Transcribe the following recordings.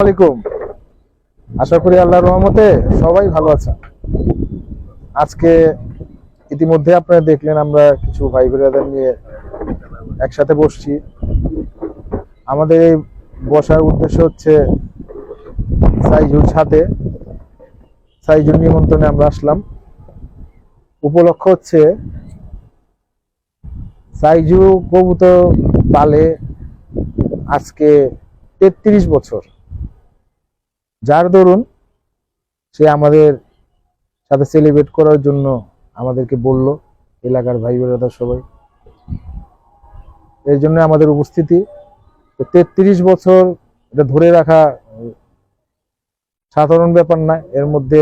আলাইকুম। আশা করি আল্লাহর রহমতে সবাই ভালো আছেন। আজকে ইতিমধ্যে আপনারা দেখলেন আমরা কিছু ভাই বোনেদের নিয়ে একসাথে বসছি। আমাদের এই বসার উদ্দেশ্য হচ্ছে সাইজুর ছাদে। সাইজুর নিমন্ত্রণে আমরা আসলাম। উপলক্ষ হচ্ছে সাইজু কবুতর পালে আজকে তেত্রিশ বছর। যার দরুন সে আমাদের সাথে সেলিব্রেট করার জন্য আমাদেরকে বলল, এলাকার ভাই বোনেরা সবাই। এর জন্য আমাদের উপস্থিতি, তো তেত্রিশ বছর এটা ধরে রাখা সাধারণ ব্যাপার না, এর মধ্যে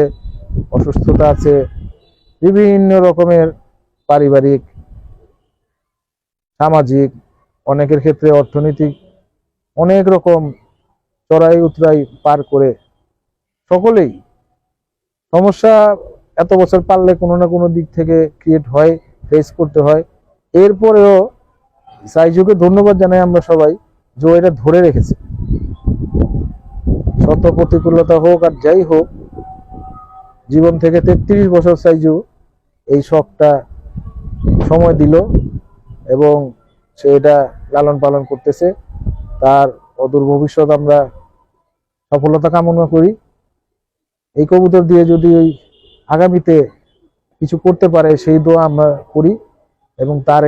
অসুস্থতা আছে, বিভিন্ন রকমের পারিবারিক, সামাজিক, অনেকের ক্ষেত্রে অর্থনৈতিক অনেক রকম চড়াই উতরাই পার করে সকলেই সমস্যা এত বছর পারলে কোনো না কোনো দিক থেকে ক্রিয়েট হয় ফেস করতে হয়। এরপরেও সাইজুকে ধন্যবাদ জানাই আমরা সবাই, যে এটা ধরে রেখেছে। শত প্রতিকূলতা হোক আর যাই হোক, জীবন থেকে তেত্রিশ বছর সাইজু এই শখটা সময় দিল এবং সে এটা লালন পালন করতেছে। তার অদূর ভবিষ্যৎ আমরা সফলতা কামনা করি। এই কবুতর দিয়ে যদি ওই আগামীতে কিছু করতে পারে, সেই দোয়া আমরা করি এবং তার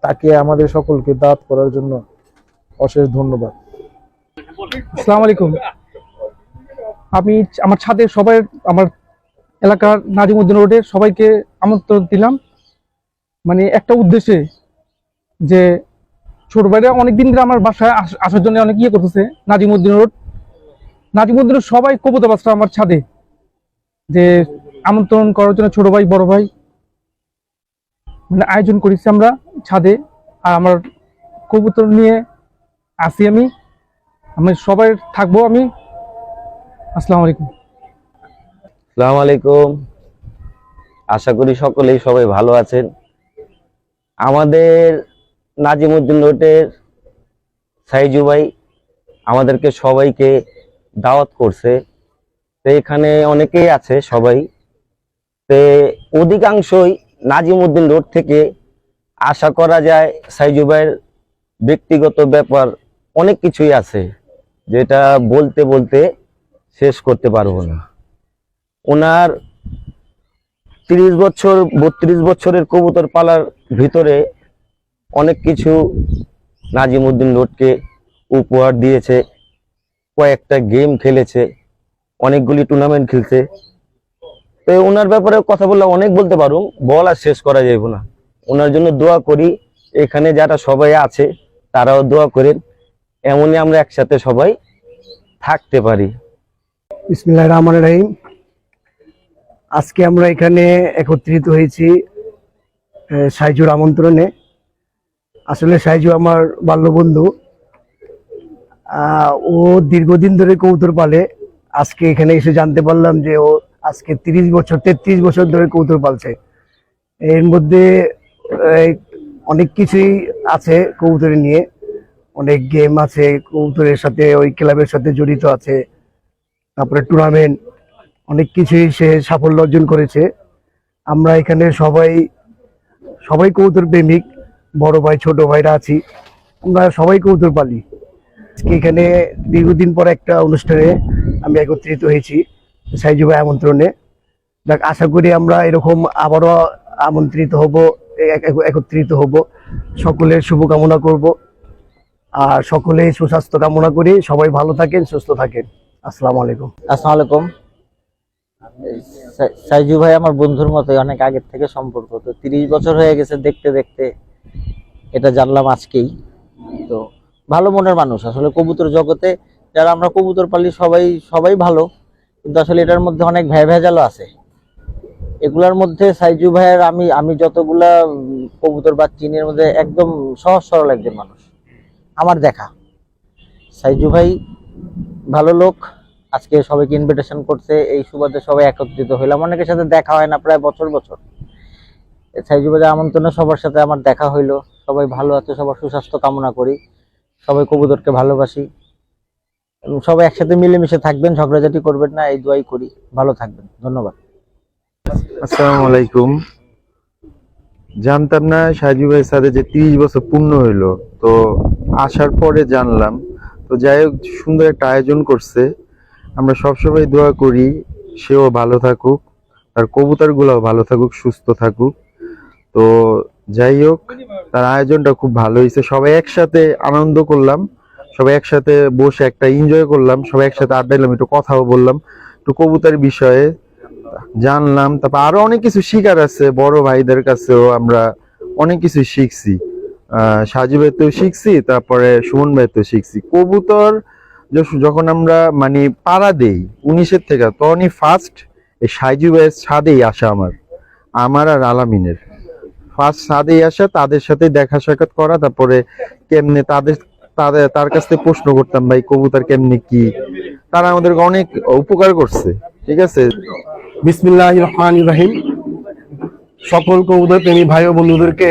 তাকে আমাদের সকলকে দাওয়াত করার জন্য অশেষ ধন্যবাদ। আসসালামু আলাইকুম। আমি আমার ছাদে সবাই, আমার এলাকার নাজিমুদ্দিন রোডে সবাইকে আমন্ত্রণ দিলাম। মানে একটা উদ্দেশ্যে যে ছোট ভাইরা অনেকদিন ধরে আমার বাসায় আস- আসার জন্য অনেক ইয়ে করতেছে, নাজিমুদ্দিন রোড। নাজিমুদ্দিন সবাই কবুতর বাসটা আমার ছাদে। যে আমন্ত্রণ করার জন্য ছোট ভাই, বড় ভাই মানে আয়োজন করেছি আমরা ছাদে। আর আমার কবুতর নিয়ে আসি আমি। আমি সবাই থাকব আমি। আসসালামু আলাইকুম। আসসালামু আলাইকুম। আশা করি সকলেই সবাই ভালো আছেন। আমাদের নাজিমুদ্দিন রোডের সাইজু ভাই আমাদেরকে সবাইকে দাওয়াত করছে। তো এখানে অনেকেই আছে সবাই। তো অধিকাংশই নাজিমুদ্দিন রোড থেকে আশা করা যায় সাইজু ভাইয়ের ব্যক্তিগত ব্যাপার অনেক কিছুই আছে, যেটা বলতে বলতে শেষ করতে পারব না। ওনার তিরিশ বছর, বত্রিশ বছরের কবুতর পালার ভিতরে অনেক কিছু নাজিমুদ্দিন রোডকে উপহার দিয়েছে, কয়েকটা গেম খেলেছে। অনেকগুলি টুর্নামেন্ট খেলছে। তো ওনার ব্যাপারে কথা বললে অনেক বলতে পারুম, বল আর শেষ করা যাইব না। ওনার জন্য দোয়া করি, এখানে যারা সবাই আছে, তারাও দোয়া করেন, এমনই আমরা একসাথে সবাই থাকতে পারি। বিসমিল্লাহ রহমান রহিম। আজকে আমরা এখানে একত্রিত হয়েছি সাইজুর আমন্ত্রণে। আসলে সাইজু আমার বাল্যবন্ধু। ও দীর্ঘদিন ধরে কৌতুর পালে আজকে এখানে এসে জানতে পারলাম যে ও আজকে তিরিশ বছর, তেত্রিশ বছর ধরে কৌতুর পালছে। এর মধ্যে অনেক কিছুই আছে কবুতরে নিয়ে। অনেক গেম আছে কবুতরের সাথে, ওই ক্লাবের সাথে জড়িত আছে। তারপরে টুর্নামেন্ট অনেক কিছুই সে সাফল্য অর্জন করেছে। আমরা এখানে সবাই সবাই কৌতুর প্রেমিক, বড় ভাই, ছোট ভাইরা আছি। আমরা সবাই কৌতুর পালি। এখানে দীর্ঘদিন পর একটা অনুষ্ঠানে আমি একত্রিত হয়েছি সাইজু ভাই আমন্ত্রণে। দেখ, আশা করি আমরা এরকম আবারও আমন্ত্রিত হব, এক- এক- একত্রিত হব। সকলের শুভকামনা করব আর সকলেই সুস্বাস্থ্য কামনা করি। সবাই ভালো থাকেন, সুস্থ থাকেন। আসসালামু আলাইকুম। আসসালামু আলাইকুম। সাইজু ভাই আমার বন্ধুর মতোই অনেক আগের থেকে সম্পর্ক, তো তিরিশ বছর হয়ে গেছে দেখতে দেখতে এটা জানলাম আজকেই। তো ভালো মনের মানুষ, আসলে কবুতর জগতে যারা আমরা কবুতর পালি সবাই সবাই ভালো, কিন্তু আসলে এটার মধ্যে অনেক ভ্যা ভেজালও আছে। এগুলার মধ্যে সাইজু ভাইয়ের আমি আমি যতগুলা কবুতর বা চিনের মধ্যে একদম সহজ সরল একজন মানুষ। আমার দেখা। সাইজু ভাই ভালো লোক, আজকে সবাইকে ইনভিটেশন করছে, এই সুবাদে সবাই একত্রিত হইলাম। অনেকের সাথে দেখা হয় না, প্রায় বছর বছর। সাইজুবাজে আমন্ত্রণে সবার সাথে আমার দেখা হইল। সবাই ভালো আছে, সবার সুস্বাস্থ্য কামনা করি। সবাই কবুতরকে ভালোবাসি। সবাই একসাথে মিলেমিশে থাকবেন, ঝগড়াঝাটি করবেন না, এই দোয়াই করি। ভালো থাকবেন। ধন্যবাদ। আসসালামু আলাইকুম। জানতাম না সাজু ভাইয়ের সাথে যে তিরিশ বছর পূর্ণ হইল। তো আসার পরে জানলাম। তো যাই হোক, সুন্দর একটা আয়োজন করছে। আমরা সবসময় দোয়া করি, সেও ভালো থাকুক, তার কবুতর গুলাও ভালো থাকুক, সুস্থ থাকুক। তো যাই হোক, তার আয়োজনটা খুব ভালো হয়েছে। সবাই একসাথে আনন্দ করলাম। সবাই একসাথে বসে একটা এনজয় করলাম, সবাই একসাথে আড্ডাইলাম একটু কথাও বললাম, একটু কবুতার বিষয়ে জানলাম, তারপর আরও অনেক কিছু শিকার আছে, বড় ভাইদের কাছেও আমরা অনেক কিছু শিখছি। সাজু ভাইতেও শিখছি, তারপরে সুমন ভাইতেও শিখছি। কবুতর যখন আমরা মানে পাড়া দেই, উনিশের থেকে, তখনই ফার্স্ট এই সাজু ভাইয়ের ছাদেই আসা আমার আমার আর আলামিনের। ফার্স্ট ছাদেই আসা, তাদের সাথে দেখা সাক্ষাৎ করা, তারপরে কেমনে তাদের তাদের, তার কাছ থেকে প্রশ্ন করতাম, ভাই, কবুতর কেমনি কি? তারা আমাদেরকে অনেক উপকার করছে, ঠিক আছে? বিসমিল্লাহ রহমান রাহিম। সকল কবুতর প্রেমী ভাই ও বন্ধুদেরকে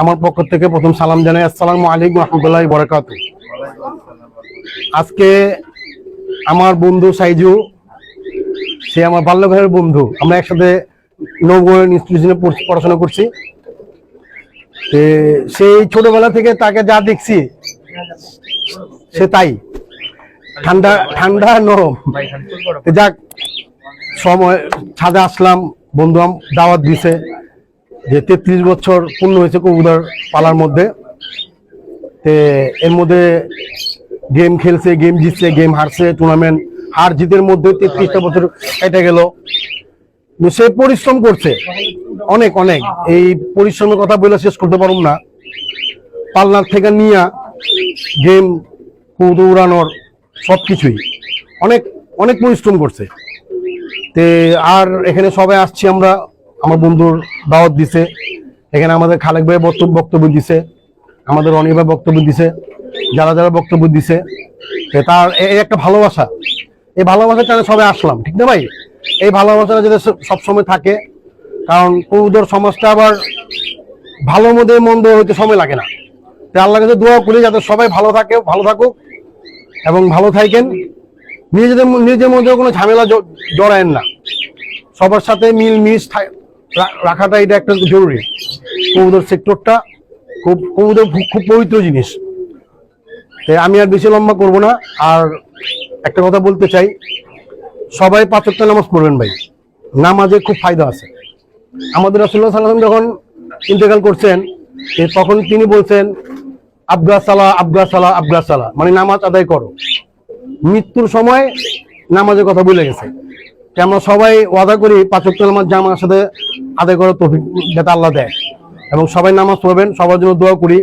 আমার পক্ষ থেকে প্রথম সালাম জানাই। আসসালামু আলাইকুম রহমতুল্লাহ বরাকাত আজকে আমার বন্ধু সাইজু, সে আমার বাল্যভাইয়ের বন্ধু। আমরা একসাথে নবগঞ্জ ইনস্টিটিউশনে পড়াশোনা করছি। সেই ছোটবেলা থেকে তাকে যা দেখছি সে তাই। ঠান্ডা ঠান্ডা নরম যাক, সময়, ছাদে আসলাম, বন্ধু দাওয়াত দিছে যে তেত্রিশ বছর পূর্ণ হয়েছে কবুতর পালার মধ্যে। তে এর মধ্যে গেম খেলছে গেম জিতছে গেম হারছে টুর্নামেন্ট হার জিতের মধ্যে তেত্রিশটা বছর কেটে গেল। সে পরিশ্রম করছে। অনেক অনেক। এই পরিশ্রমের কথা বলে শেষ করতে পারুম না। পালনার থেকে নিয়ে গেম উড়ানোর সব কিছুই। অনেক অনেক পরিশ্রম করছে। তে আর এখানে সবাই আসছি আমরা। আমার বন্ধুর দাওয়াত দিছে। এখানে আমাদের খালেক ভাই বক্তব্য দিছে। আমাদের অনিক ভাই বক্তব্য দিছে। যারা যারা বক্তব্য দিছে। তার এই একটা ভালোবাসা। এই ভালোবাসার কারণে সবাই আসলাম, ঠিক না ভাই? এই ভালোবাসাটা সব- সবসময় থাকে। কারণ কবুতর সমাজটা আবার ভালো মধ্যে মন্দ হইতে সময় লাগে না। আল্লাহ কাছে দোয়া করি যাতে সবাই ভালো থাকে, ভালো থাকুক এবং ভালো থাকেন। নিজেদের নিজের মধ্যে কোনো ঝামেলা জড়ায়েন না। সবার সাথে মিল রা- রাখাটা এটা একটা জরুরি। কবুতর সেক্টরটা খুব, কবুতর খুব- পবিত্র জিনিস। তাই আমি আর বেশি লম্বা করব না। আর একটা কথা বলতে চাই, সবাই পাঁচক্ত নামাজ পড়বেন ভাই। নামাজে খুব ফায়দা আছে। আমাদের রাসুল্লাহ সাল্লাম যখন ইন্তেকাল করছেন তখন তিনি বলছেন আবগা সালা আবগাসালা আবগা সালা মানে নামাজ আদায় করো। মৃত্যুর সময় নামাজের কথা ভুলে গেছে। আমরা সবাই ওয়াদা করি পাঁচক নামাজ জামার সাথে আদায় করার তফিক যাতে আল্লাহ দেয়। এবং সবাই নামাজ পড়বেন, সবার জন্য দোয়া করি।